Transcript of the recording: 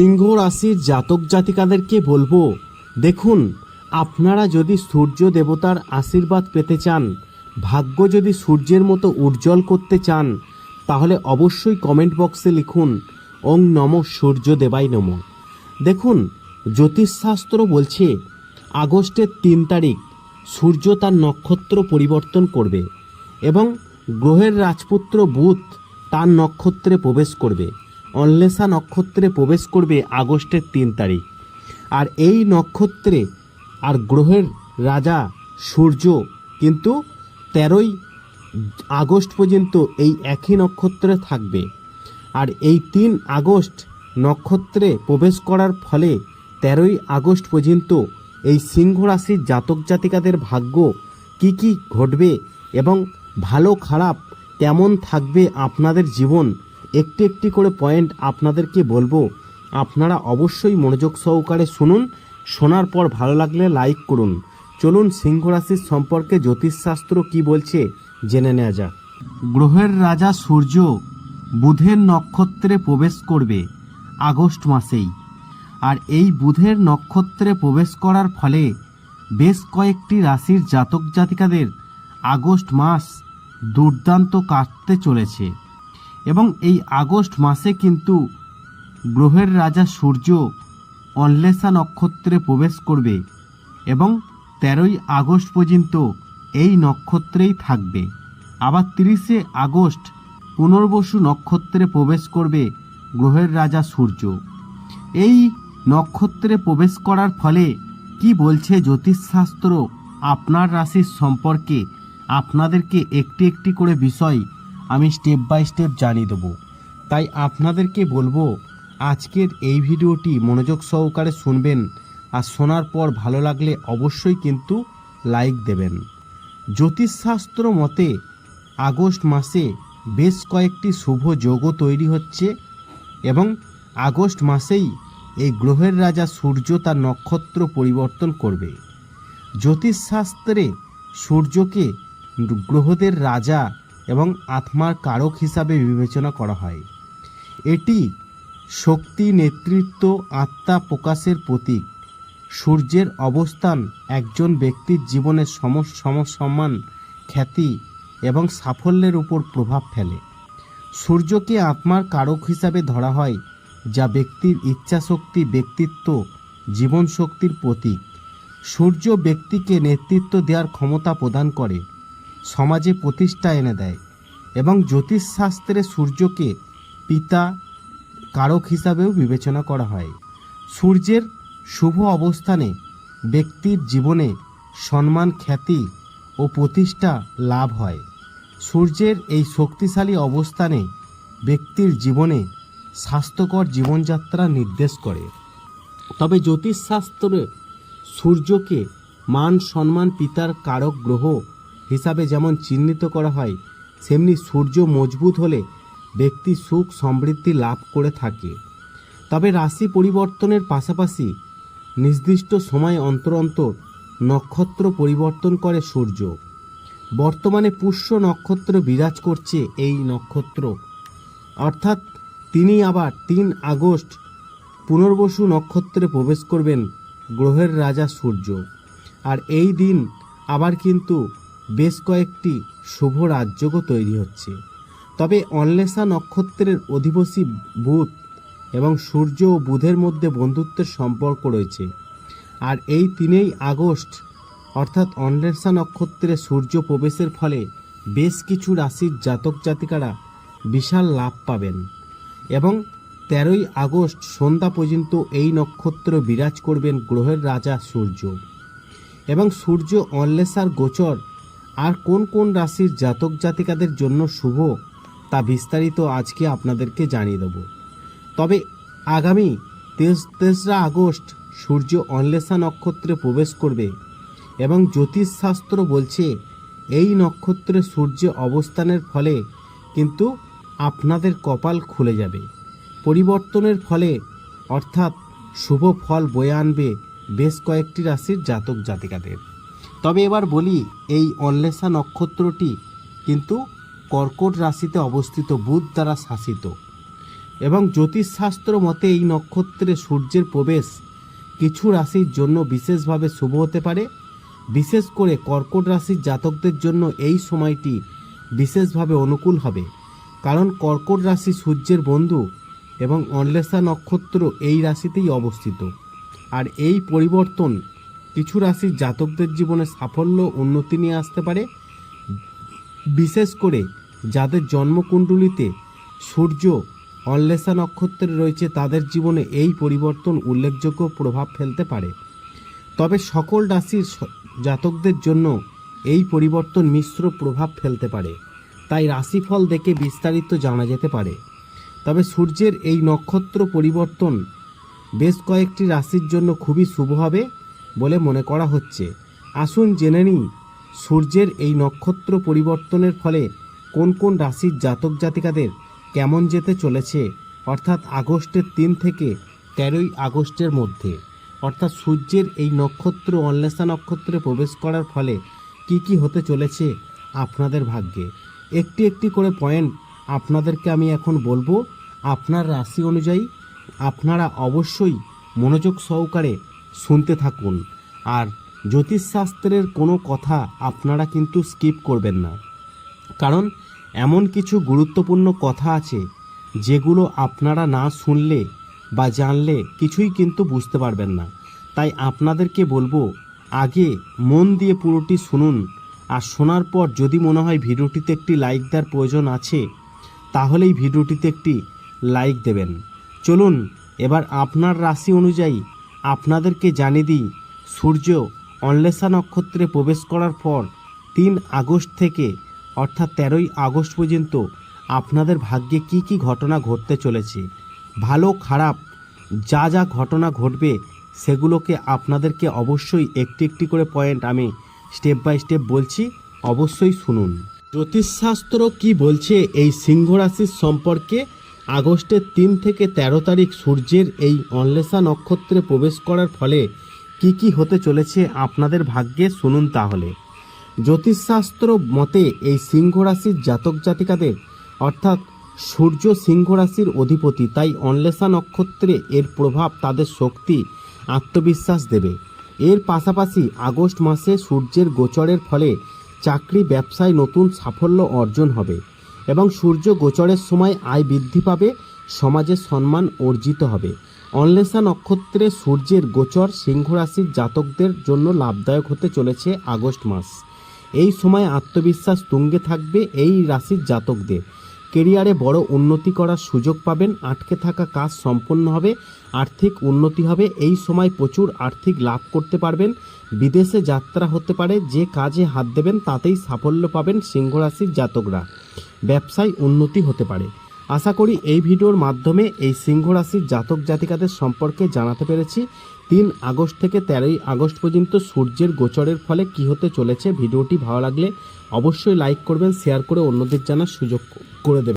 সিংহ রাশির জাতক জাতিকাদেরকে বলব, দেখুন, আপনারা যদি সূর্য দেবতার আশীর্বাদ পেতে চান, ভাগ্য যদি সূর্যের মতো উজ্জ্বল করতে চান, তাহলে অবশ্যই কমেন্ট বক্সে লিখুন, ওং নম সূর্য দেবাই নম। দেখুন, জ্যোতিষশাস্ত্র বলছে, আগস্টের তিন তারিখ সূর্য তার নক্ষত্র পরিবর্তন করবে এবং গ্রহের রাজপুত্র বুধ তার নক্ষত্রে প্রবেশ করবে। অন্লেষা নক্ষত্রে প্রবেশ করবে আগস্টের তিন তারিখ। আর এই নক্ষত্রে আর গ্রহের রাজা, সূর্য কিন্তু তেরোই আগস্ট পর্যন্ত এই একই নক্ষত্রে থাকবে। আর এই তিন আগস্ট নক্ষত্রে প্রবেশ করার ফলে তেরোই আগস্ট পর্যন্ত এই সিংহ রাশির জাতক জাতিকাদের ভাগ্য কি কি ঘটবে এবং ভালো খারাপ কেমন থাকবে আপনাদের জীবন একটি একটি করে পয়েন্ট আপনাদেরকে বলব। আপনারা অবশ্যই মনোযোগ সহকারে শুনুন। শোনার পর ভালো লাগলে লাইক করুন। চলুন সিংহ রাশির সম্পর্কে জ্যোতিষশাস্ত্র কি বলছে জেনে নেওয়া যাক। গ্রহের রাজা সূর্য বুধের নক্ষত্রে প্রবেশ করবে আগস্ট মাসেই। আর এই বুধের নক্ষত্রে প্রবেশ করার ফলে বেশ কয়েকটি রাশির জাতক জাতিকাদের আগস্ট মাস দুর্দান্ত কাটতে চলেছে। এবং এই আগস্ট মাসে কিন্তু গ্রহের রাজা সূর্য অন্লেষা নক্ষত্রে প্রবেশ করবে এবং তেরোই আগস্ট পর্যন্ত এই নক্ষত্রেই থাকবে। আবার তিরিশে আগস্ট পুনর্বসু নক্ষত্রে প্রবেশ করবে গ্রহের রাজা সূর্য। এই নক্ষত্রে প্রবেশ করার ফলে কি বলছে জ্যোতিষশাস্ত্র আপনার রাশির সম্পর্কে? আপনাদেরকে একটি একটি করে বিষয় আমি স্টেপ বাই স্টেপ জানিয়ে দেবো। তাই আপনাদেরকে বলব, আজকের এই ভিডিওটি মনোযোগ সহকারে শুনবেন আর শোনার পর ভালো লাগলে অবশ্যই কিন্তু লাইক দেবেন। জ্যোতিষশাস্ত্র মতে, আগস্ট মাসে বেশ কয়েকটি শুভ যোগও তৈরি হচ্ছে এবং আগস্ট মাসেই এই গ্রহের রাজা সূর্য তার নক্ষত্র পরিবর্তন করবে। জ্যোতিষশাস্ত্রে সূর্যকে গ্রহদের রাজা এবং আত্মার কারক হিসাবে বিবেচনা করা হয়। এটি শক্তি, নেতৃত্ব, আত্মা প্রকাশের প্রতীক। সূর্যের অবস্থান একজন ব্যক্তির জীবনের সম সমসম্মান খ্যাতি এবং সাফল্যের উপর প্রভাব ফেলে। সূর্যকে আত্মার কারক হিসাবে ধরা হয়, যা ব্যক্তির ইচ্ছাশক্তি, ব্যক্তিত্ব জীবন শক্তির প্রতীক। সূর্য ব্যক্তিকে নেতৃত্ব দেওয়ার ক্ষমতা প্রদান করে। সমাজে প্রতিষ্ঠা এনে দেয় এবং জ্যোতিষশাস্ত্রে সূর্যকে পিতা কারক হিসাবেও বিবেচনা করা হয়। সূর্যের শুভ অবস্থানে ব্যক্তির জীবনে সম্মান, খ্যাতি ও প্রতিষ্ঠা লাভ হয়। সূর্যের এই শক্তিশালী অবস্থানে ব্যক্তির জীবনে স্বাস্থ্যকর জীবনযাত্রা নির্দেশ করে। তবে জ্যোতিষশাস্ত্রে সূর্যকে মান, সম্মান, পিতার কারক, গ্রহ হিসাবে যেমন চিহ্নিত করা হয়, সেমনি সূর্য মজবুত হলে ব্যক্তি সুখ সমৃদ্ধি লাভ করে থাকে। তবে রাশি পরিবর্তনের পাশাপাশি নির্দিষ্ট সময় অন্তর অন্তর নক্ষত্র পরিবর্তন করে সূর্য। বর্তমানে পুষ্য নক্ষত্র বিরাজ করছে এই নক্ষত্র। অর্থাৎ তিনি আবার তিন আগস্ট পুনর্বসু নক্ষত্রে প্রবেশ করবেন গ্রহের রাজা সূর্য। আর এই দিন আবার কিন্তু বেশ কয়েকটি শুভ রাজযোগও তৈরি হচ্ছে। তবে অন্লেষা নক্ষত্রের অধিবাসী বুধ এবং সূর্য ও বুধের মধ্যে বন্ধুত্বের সম্পর্ক রয়েছে। আর এই তিনেই আগস্ট, অর্থাৎ অন্লেষা নক্ষত্রে সূর্য প্রবেশের ফলে বেশ কিছু রাশির জাতক জাতিকারা বিশাল লাভ পাবেন এবং তেরোই আগস্ট সন্ধ্যা পর্যন্ত এই নক্ষত্র বিরাজ করবেন গ্রহের রাজা সূর্য। এবং সূর্য অন্লেষার গোচর আর কোন কোন রাশির জাতক জাতিকাদের জন্য শুভ, তা বিস্তারিত আজকে আপনাদেরকে জানিয়ে দেব। তবে আগামী তেইশ, তেসরা আগস্ট সূর্য অন্লেষা নক্ষত্রে প্রবেশ করবে এবং জ্যোতিষশাস্ত্র বলছে, এই নক্ষত্রে সূর্য অবস্থানের ফলে কিন্তু আপনাদের কপাল খুলে যাবে। পরিবর্তনের ফলে অর্থাৎ শুভ ফল বয়ে আনবে বেশ কয়েকটি রাশির জাতক জাতিকাদের। তবে এবার বলি, এই অন্লেষা নক্ষত্রটি কিন্তু কর্কট রাশিতে অবস্থিত বুধ দ্বারা শাসিত। এবং জ্যোতিষশাস্ত্র মতে এই নক্ষত্রে সূর্যের প্রবেশ কিছু রাশির জন্য বিশেষভাবে শুভ হতে পারে। বিশেষ করে কর্কট রাশির জাতকদের জন্য এই সময়টি বিশেষভাবে অনুকূল হবে। কারণ কর্কট রাশি সূর্যের বন্ধু এবং অন্লেষা নক্ষত্র এই রাশিতেই অবস্থিত। আর এই পরিবর্তন কিছু রাশির জাতকদের জীবনে সাফল্য, উন্নতি নিয়ে আসতে পারে। বিশেষ করে যাদের জন্মকুণ্ডলিতে সূর্য অন্লেষা নক্ষত্রে রয়েছে, তাদের জীবনে এই পরিবর্তন উল্লেখযোগ্য প্রভাব ফেলতে পারে। তবে সকল রাশির জাতকদের জন্য এই পরিবর্তন মিশ্র প্রভাব ফেলতে পারে। তাই রাশিফল দেখে বিস্তারিত জানা যেতে পারে। তবে সূর্যের এই নক্ষত্র পরিবর্তন বেশ কয়েকটি রাশির জন্য খুবই শুভ হবে। বলে মনে করা হচ্ছে। আসুন জেনে নিই, সূর্যের এই নক্ষত্র পরিবর্তনের ফলে কোন কোন রাশির জাতক জাতিকাদের কেমন যেতে চলেছে? অর্থাৎ আগস্টের তিন থেকে তেরোই আগস্টের মধ্যে। অর্থাৎ সূর্যের এই নক্ষত্র অন্লেষা নক্ষত্রে প্রবেশ করার ফলে কি কি হতে চলেছে আপনাদের ভাগ্যে? একটি একটি করে পয়েন্ট আপনাদেরকে আমি এখন বলব। আপনার রাশি অনুযায়ী আপনারা অবশ্যই মনোযোগ সহকারে শুনতে থাকুন। আর জ্যোতিষশাস্ত্রের কোনো কথা আপনারা কিন্তু স্কিপ করবেন না। কারণ এমন কিছু গুরুত্বপূর্ণ কথা আছে, যেগুলো আপনারা না শুনলে বা জানলে কিছুই কিন্তু বুঝতে পারবেন না। তাই আপনাদেরকে বলব, আগে মন দিয়ে পুরোটি শুনুন। আর শোনার পর যদি মনে হয় ভিডিওটিতে একটি লাইক দেওয়ার প্রয়োজন আছে, তাহলেই ভিডিওটিতে একটি লাইক দেবেন। চলুন, এবার আপনার রাশি অনুযায়ী আপনাদেরকে জানিয়ে দিই, সূর্য অন্লেষা নক্ষত্রে প্রবেশ করার পর তিন আগস্ট থেকে, অর্থাৎ তেরোই আগস্ট পর্যন্ত আপনাদের ভাগ্যে কি কি ঘটনা ঘটতে চলেছে, ভালো খারাপ যা যা ঘটনা ঘটবে সেগুলোকে আপনাদেরকে অবশ্যই একটি একটি করে পয়েন্ট আমি স্টেপ বাই স্টেপ বলছি, অবশ্যই শুনুন। জ্যোতিষশাস্ত্র কি বলছে এই সিংহ রাশির সম্পর্কে? আগস্টের তিন থেকে ১৩ তারিখ সূর্যের এই অন্লেষা নক্ষত্রে প্রবেশ করার ফলে কি কি হতে চলেছে আপনাদের ভাগ্যে শুনুন তাহলে। জ্যোতিষশাস্ত্র মতে এই সিংহ রাশির জাতক জাতিকাদের, অর্থাৎ সূর্য সিংহ রাশির অধিপতি, তাই অন্লেষা নক্ষত্রে এর প্রভাব তাদের শক্তি, আত্মবিশ্বাস দেবে। এর পাশাপাশি আগস্ট মাসে সূর্যের গোচরের ফলে চাকরি, ব্যবসায় নতুন সাফল্য অর্জন হবে। এবং সূর্য গোচরের সময় আয় বৃদ্ধি পাবে, সমাজে সম্মান অর্জিত হবে। অন্লেষা নক্ষত্রে সূর্যের গোচর সিংহ রাশির জাতকদের জন্য লাভদায়ক হতে চলেছে আগস্ট মাস। এই সময় আত্মবিশ্বাস তুঙ্গে থাকবে এই রাশির জাতকদের। কেরিয়ারে বড় উন্নতি করার সুযোগ পাবেন, আটকে থাকা কাজ সম্পন্ন হবে, আর্থিক উন্নতি হবে, এই সময় প্রচুর আর্থিক লাভ করতে পারবেন বিদেশে যাত্রা হতে পারে, যে কাজে হাত দেবেন তাতেই সাফল্য পাবেন সিংহ রাশির জাতকরা। ব্যবসায় উন্নতি হতে পারে। আশা করি এই ভিডিওর মাধ্যমে এই সিংহ রাশির জাতক জাতিকাদের সম্পর্কে জানাতে পেরেছি। তিন আগস্ট থেকে তেরোই আগস্ট পর্যন্ত সূর্যের গোচরের ফলে কি হতে চলেছে, ভিডিওটি ভালো লাগলে অবশ্যই লাইক করবেন, শেয়ার করে অন্যদের জানার সুযোগ করে দেবেন।